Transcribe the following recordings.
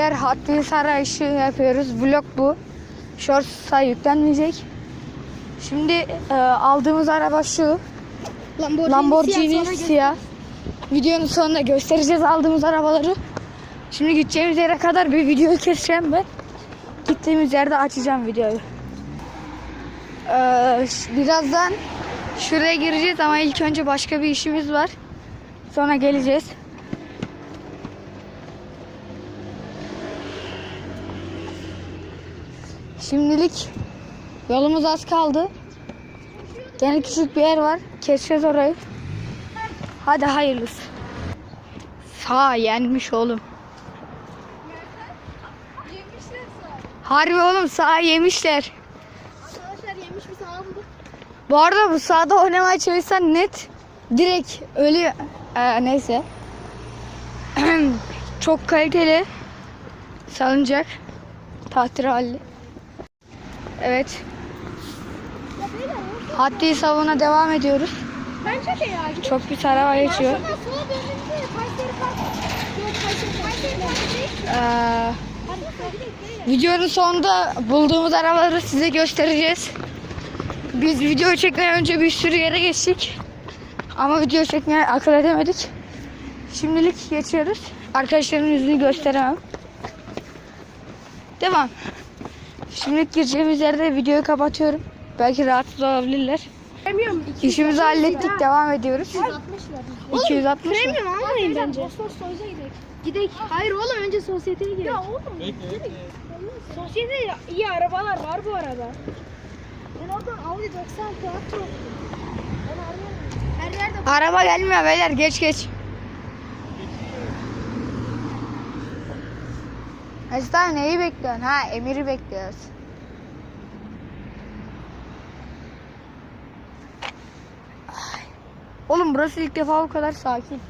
Beyler Hot arayışı yapıyoruz. Vlog bu. Shorts'a yüklenmeyecek. Şimdi e, aldığımız araba şu. Lamborghini, Lamborghini siyah, siyah. Videonun sonunda göstereceğiz aldığımız arabaları. Şimdi gideceğimiz yere kadar bir video keseceğim ben. Gittiğimiz yerde açacağım videoyu. Ee, birazdan şuraya gireceğiz ama ilk önce başka bir işimiz var. Sonra geleceğiz. Şimdilik yolumuz az kaldı. Gene küçük bir yer var. Keseceğiz orayı. Hadi hayırlısı. Sağ yenmiş oğlum. Harbi oğlum sağ yemişler. Arkadaşlar yemiş bir sağa bulduk. Bu arada bu sahada oynamaya çalışsan net direkt ölüyor. Ee, neyse. Çok kaliteli salıncak. Tahtir halli. Evet. Haddi savuna devam ediyoruz. Bence de ya. Gidelim. Çok bir araba geçiyor. Ee, videonun sonunda bulduğumuz arabaları size göstereceğiz. Biz video çekmeden önce bir sürü yere geçtik. Ama video çekmeye akıl edemedik. Şimdilik geçiyoruz. Arkadaşlarımın yüzünü gösteremem. Devam. Şimdilik gireceğimiz yerde videoyu kapatıyorum. Belki rahatsız olabilirler. Premium İşimizi hallettik. Devam ediyoruz. 260 260 mı? Premium almayın bence. Bosfor Soyuz'a gidelim. Gidelim. Hayır oğlum önce sosyeteye gidelim. Ya oğlum. Sosyete iyi arabalar var bu arada. Ben oradan Audi 90 Quattro. Ben arıyorum. Her yerde Araba gelmiyor beyler geç geç. Mesut abi neyi bekliyorsun? Ha Emir'i bekliyoruz. Ay. Oğlum burası ilk defa bu kadar sakin.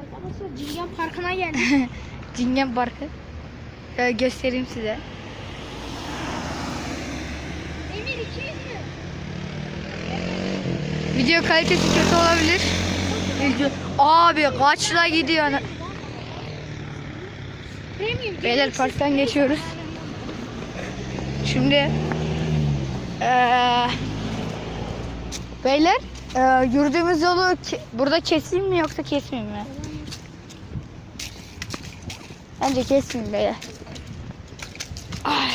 Arkadaşlar Cingen Parkı'na geldik. Cingen Parkı. Şöyle göstereyim size. Emir 200 mü? Video kalitesi kötü olabilir. Video... Abi kaçla gidiyor? Beyler parktan geçiyoruz. Şimdi eee beyler eee, yürüdüğümüz yolu ke- burada keseyim mi yoksa kesmeyeyim mi? Bence kesmeyeyim beyler. Ay.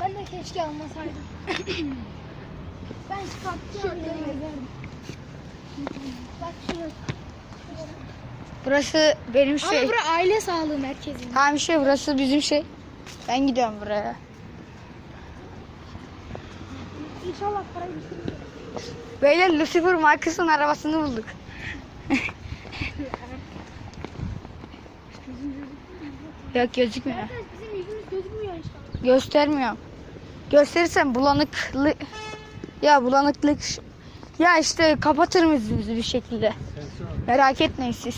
Ben de keşke almasaydım. ben çıkarttım. Bak şurası. Burası benim Ama şey. bura aile sağlığı merkezi. Tamam şey burası bizim şey. Ben gidiyorum buraya. İnşallah parayı düşürürüm. Beyler Lucifer markasının arabasını bulduk. Yok gözükmüyor. Arkadaş bizim yüzümüz gözükmüyor inşallah. Göstermiyorum. Gösterirsem bulanıklı ya bulanıklık ya işte kapatırım yüzümüzü bir şekilde. Merak etmeyin siz.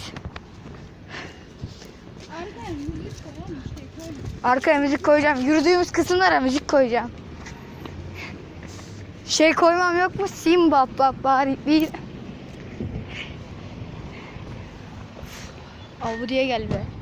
Arkadaş müzik koyalım işte. Koyalım. Arkaya müzik koyacağım. Yürüdüğümüz kısımlara müzik koyacağım. Şey koymam yok mu? Simba bak bari bir diye gel be.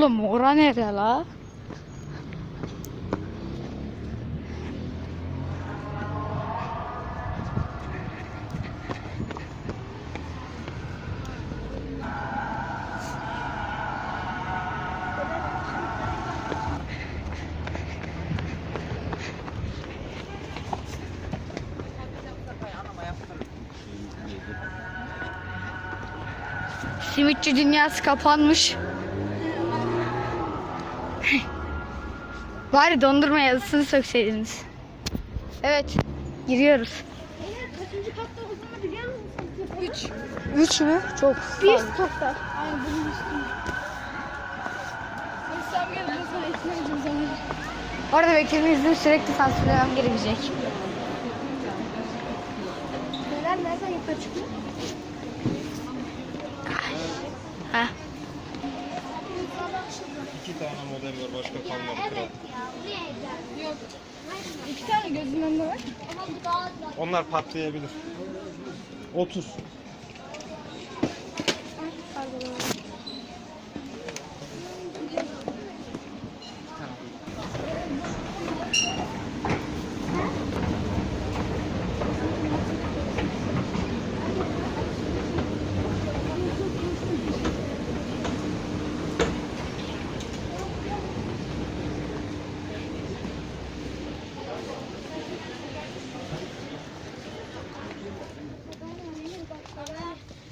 Oğlum ora nere la? Simitçi dünyası kapanmış. Bari dondurma yazısını sökseydiniz. Evet, giriyoruz. Beyler kaçıncı katta olduğunu biliyor musunuz? 3. 3 mü? Çok Bir topta. Aynen bunun üstünde. Sen gel ben sana ihtiyacım zaman. Orada bekleme izni sürekli sansürlemem gerekecek. Neler nereden yukarı çıkıyor? İki tane gözümün önünde var. Onlar patlayabilir. 30.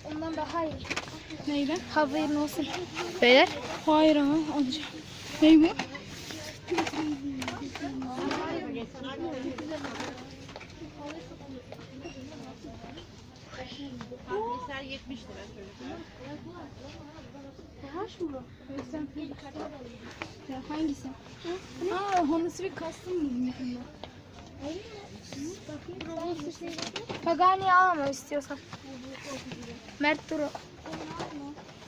Ondan daha iyi. Neyden? Haberin olsun. Beyler. Hayır ama alacağım. Ne bu? Yavaş mı bu? Ya hangisi? Ha, Honda Civic Custom mı? Pagani alma istiyorsan. Mert Duru.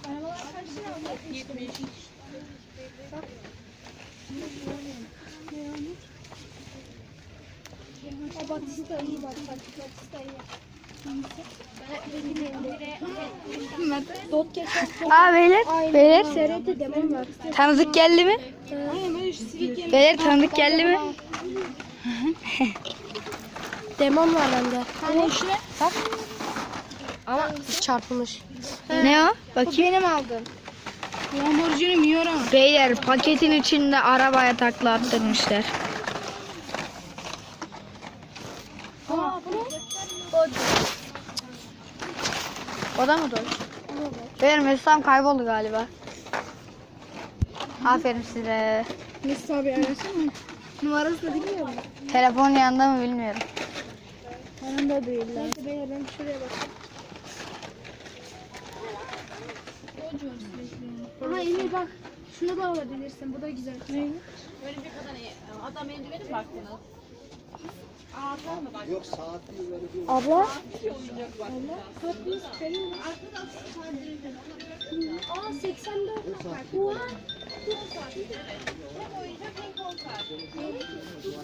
Arabalar kaç lira? 70. O Batista iyi bak. Batista iyi. Aa beyler. Beyler. Tanıdık geldi mi? Beyler tanıdık geldi mi? Demon var bende. Hani? Bak. Ama çarpılmış. Ne o? Bakayım. Benim aldım. Lamborghini Miura. Beyler paketin içinde arabaya takla attırmışlar. Aa bu ne? O da mı doğru? Beyler Mesut'um kayboldu galiba. Aferin size. Mesut abi arasana. Numarası da bilmiyor musun? Telefon yanında mı bilmiyorum. Yanında değiller. Neyse beyler ben şuraya bakayım. Ama Emir bak. Şunu da alabilirsin. Bu da güzel. Ne? Abla. Abla. Saat biz benim Aa 84. Oha.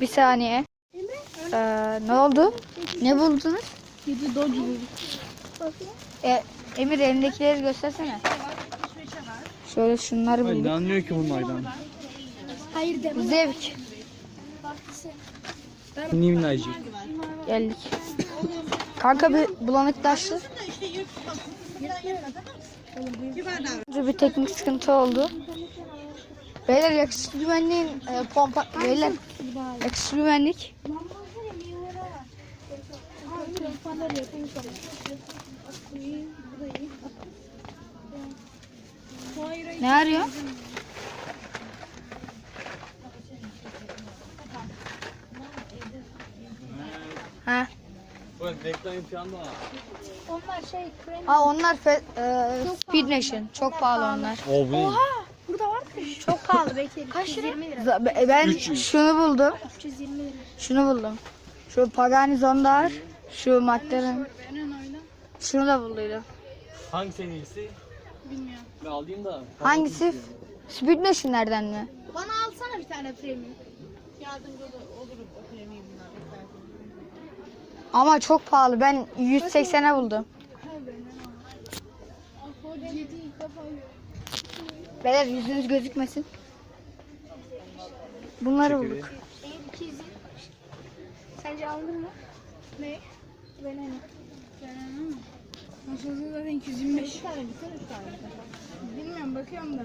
Bir saniye. Ee, ne oldu? Ne buldunuz? Yedi bulduk. E, Emir elindekileri göstersene. Şöyle şunları bulduk. İnanmıyor ki bunlardan. Hayır deme. Zevk. Mini minnacık. Geldik. Kanka bir bulanıklaştı. Bir teknik sıkıntı oldu. Beyler yakışıklı güvenliğin e, pompa... Beyler yakışıklı güvenlik. Ne arıyor? Ha. Onlar şey krem. Aa onlar fe, e, Speed Nation. Çok pahalı onlar. O bu. Burada var mı? Çok pahalı bekle. Kaç lira? 20 lira. Z- be- Ben 300. şunu buldum. 320 lira. Şunu buldum. Şu Pagani Zondar. Şu McLaren. Şunu da bulduydum. Hangisi en iyisi? Bilmiyorum. Ben alayım da. Hangisi? Speed Nation'lerden mi? Bana alsana bir tane premium. Yardımcı olurum o premium'dan. Ama çok pahalı. Ben 180'e buldum. Yedi ilk defa Beyler yüzünüz gözükmesin. Bunları bulduk. Eğer 200 Sence aldın mı? Ne? Ben hani. Ben hani Nasıl zaten 225. Bir tane bir tane üç tane. Bilmiyorum bakıyorum da.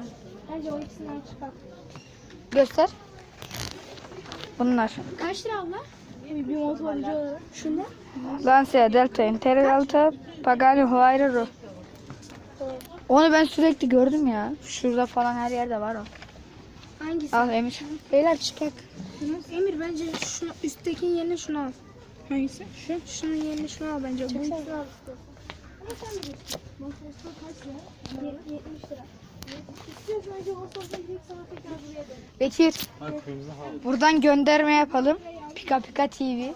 Bence o ikisinden çıkar. Göster. Bunlar. Kaç lira abla? Bir motorcu olarak. Şunlar? Lancia, Delta, Integralta, Pagani Huayra Onu ben sürekli gördüm ya. Şurada falan her yerde var o. Hangisi? Al Emir. Beyler çıkak. Emir bence şunu üsttekinin yerine şunu al. Hangisi? Şu. Şunun yerine şunu al bence. Bu ikisini al. Sen bilirsin. Masrafı kaç lira? Ye- 70 lira. İstiyorsan önce Vosos'a gidip sana tekrar buraya dön. Bekir buradan gönderme yapalım. Pika Pika TV.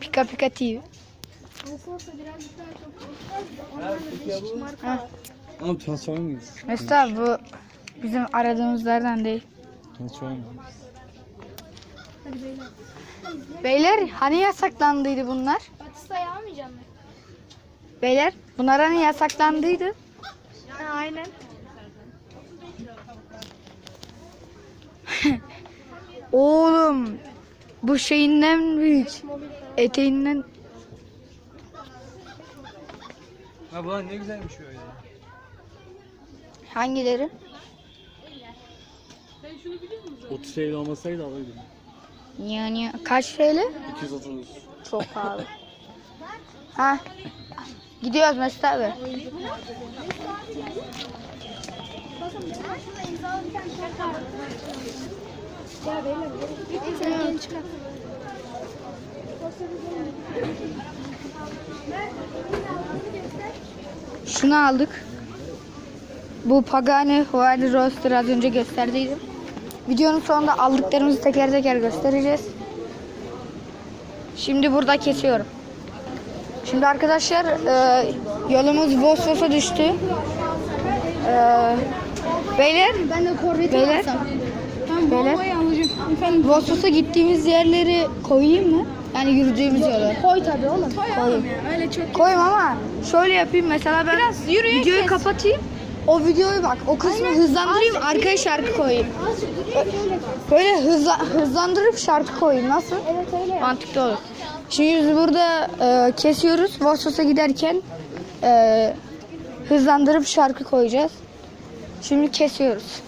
Pika Pika TV. Ama transform muyuz? Mesut abi bu bizim aradığımızlardan değil. Transform Hadi beyler. Beyler hani yasaklandıydı bunlar? Batista'yı almayacağım mı? Beyler bunlar hani yasaklandıydı? Ha, aynen. Oğlum bu şeyinden büyük. Eteğinden Ha bu ne güzelmiş öyle. hangileri? 30 TL olmasaydı alırdım. Yani kaç TL? 230. Çok pahalı. ha. Gidiyoruz Mesut abi. Şunu aldık. Bu Pagani Huayli Roaster az önce gösterdiydim. Videonun sonunda aldıklarımızı teker teker göstereceğiz. Şimdi burada kesiyorum. Şimdi arkadaşlar e, yolumuz Vosvos'a düştü. E, beyler, Ben de korveti beyler, Tamam beyler. alacağım. Vosvos'a gittiğimiz yerleri koyayım mı? Yani yürüdüğümüz yolu. koy tabii oğlum. Koyayım. Öyle çok Koyayım ama şöyle yapayım mesela ben Biraz videoyu kes. kapatayım. O videoyu bak o kısmı hızlandırayım arkaya şarkı koyayım. azıcık. Böyle hızla, hızlandırıp şarkı koyayım nasıl? Evet öyle. Mantıklı olur. Şimdi biz burada e, kesiyoruz. Vossos'a giderken e, hızlandırıp şarkı koyacağız. Şimdi kesiyoruz.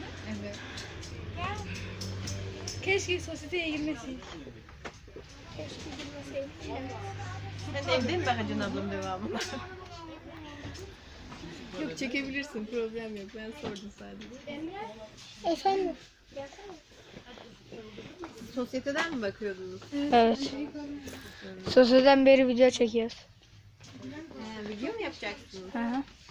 5 lira mıydı? Evet. Keşke sosyeteye girmeseydik. Sen de evde mi bakacaksın ablam devamında? yok çekebilirsin problem yok ben sordum sadece. Efendim? Sosyeteden mi bakıyordunuz? Evet. Sosyeteden beri video çekiyoruz. He, video mu yapacaksınız? Hı hı.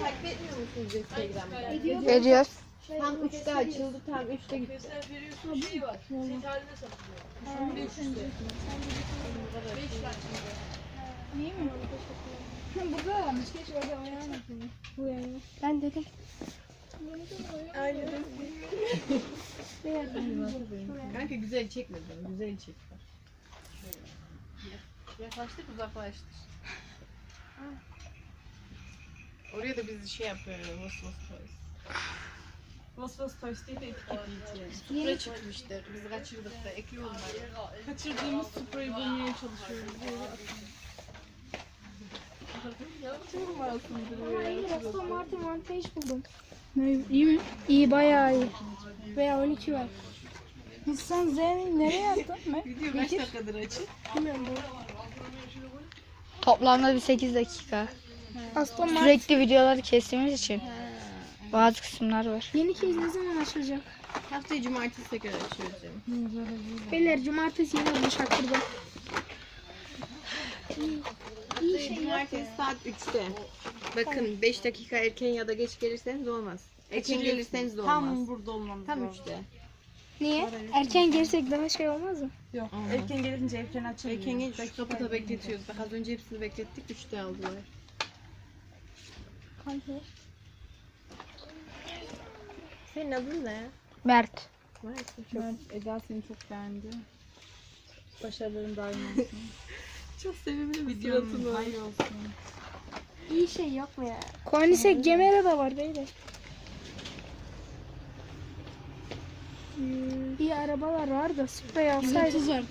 Takip etmiyor musunuz Instagram'da? Ediyoruz. Tam 3'te açıldı tam 3'te gitti. Burada varmış. Keşke orada yapayım. Bu yani. Ben dedim. Kanka güzel çekmedin. Güzel çek. Yaklaştık uzaklaştık. Oraya da biz şey yapıyoruz. Vos vos toys. Vos vos toys diye de etiketleyeceğiz. Supra çıkmıştır. Biz kaçırdık da ekliyorlar. Kaçırdığımız suprayı bulmaya çalışıyoruz. Çok masumdur Hayır, Aston Martin Vantage buldum. Ne, iyi mi? İyi, bayağı iyi. Veya 12 var. Nissan Z'ni nereye attın mı? Video kaç dakikadır açık? Bilmiyorum bu. Toplamda bir 8 dakika. Martin. Sürekli videoları kestiğimiz için bazı kısımlar var. Yeni kez ne zaman açılacak? Haftaya cumartesi tekrar açıyoruz. canım. Beyler cumartesi yeni olmuş hakkında. Haftaya cumartesi saat 3'te. Bakın 5 dakika erken ya da geç gelirseniz olmaz. Erken gelirseniz de olmaz. Tam burada olmamız Tam 3'te. Niye? Erken gelsek daha şey olmaz mı? Erken gelince erken açılmıyor. Erken gelince kapıda bekletiyoruz. Bak az önce hepsini beklettik 3'te aldılar. Senin adın ne? Mert. Çok, Eda seni çok beğendi. Başarıların daim olsun. çok sevimli bir suratın var. Hayır olsun. İyi şey yok mu ya? Konisek Gemera da var beyler. Hmm, iyi arabalar var da sprey alsaydı. var.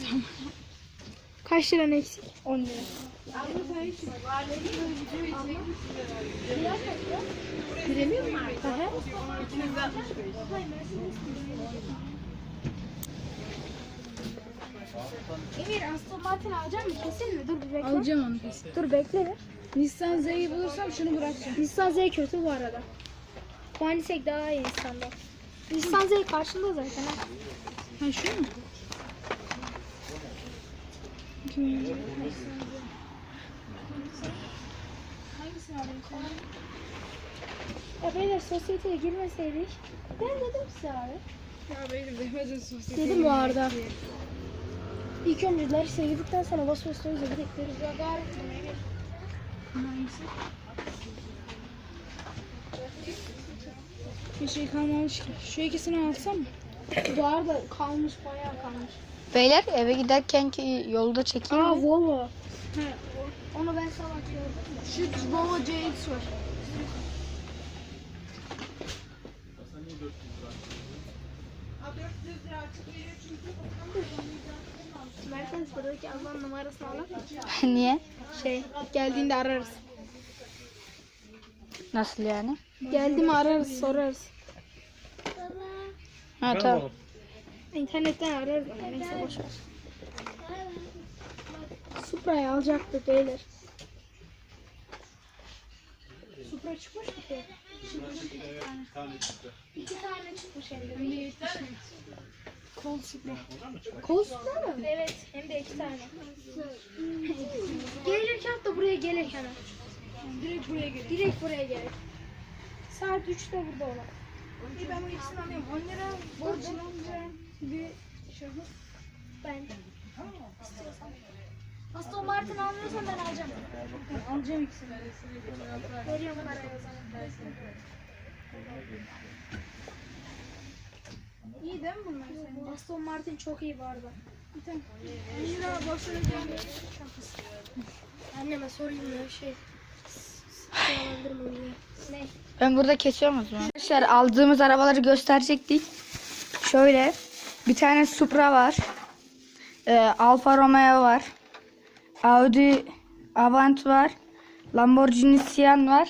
Kaç liran eksik? 10 lira. Mu? Emir Aston Martin alacak mısın? Kesin mi? Dur bir bekle. Alacağım onu kesin. Dur bekle. Nissan Z'yi bulursam şunu bırakacağım. Nissan Z kötü bu arada. Konisek daha iyi Nissan'dan. Nissan Z karşında zaten. Ha. Ha şu mu? Ya beyler sosyeteye girmeseydik. Ben dedim size abi. Ya benim demedin sosyete. Dedim bu arada. İlk önce Larissa'ya gittikten sonra Bas Bas deriz. Ya gayret Bir şey kalmamış ki. Şu ikisini alsam mı? Bu arada kalmış bayağı kalmış. Beyler eve giderken ki yolda çekeyim Aa mi? Volvo. Onu ben sabah gördüm. Şu Volvo CX var. Merkez buradaki ablanın numarasını alalım. Niye? Şey geldiğinde ararız. Nasıl yani? Geldi mi ararız sorarız. Ha tamam. İnternetten ararız ama neyse boş ver. Supra'yı alacaktık beyler. Supra çıkmış mı ki? İki tane çıkmış hem de. Kol Supra. Kol Supra mı? Evet hem de iki tane. Gelirken hatta buraya gerek hemen. Direkt buraya gerek. Direkt buraya gerek. Saat 3'te burada olan. Ben bu ikisini alayım. 10 lira borcum bir şahıs. Ben. İstiyorsan. Aston Martin almıyorsan ben alacağım. Alacağım ikisini. Veriyorum parayı o. İyi değil mi bunlar senin? Aston Martin çok iyi bu arada. Bir tane. Lira boşuna Anneme sorayım ya şey. Ne? Ben burada kesiyorum o. Arkadaşlar aldığımız arabaları gösterecektik. Şöyle bir tane Supra var. Ee, Alfa Romeo var. Audi Avant var. Lamborghini Sian var.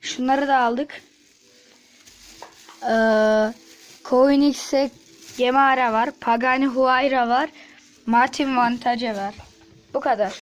Şunları da aldık. Ee, Koenigsegg Gemara var. Pagani Huayra var. Martin Vantage var. Bu kadar.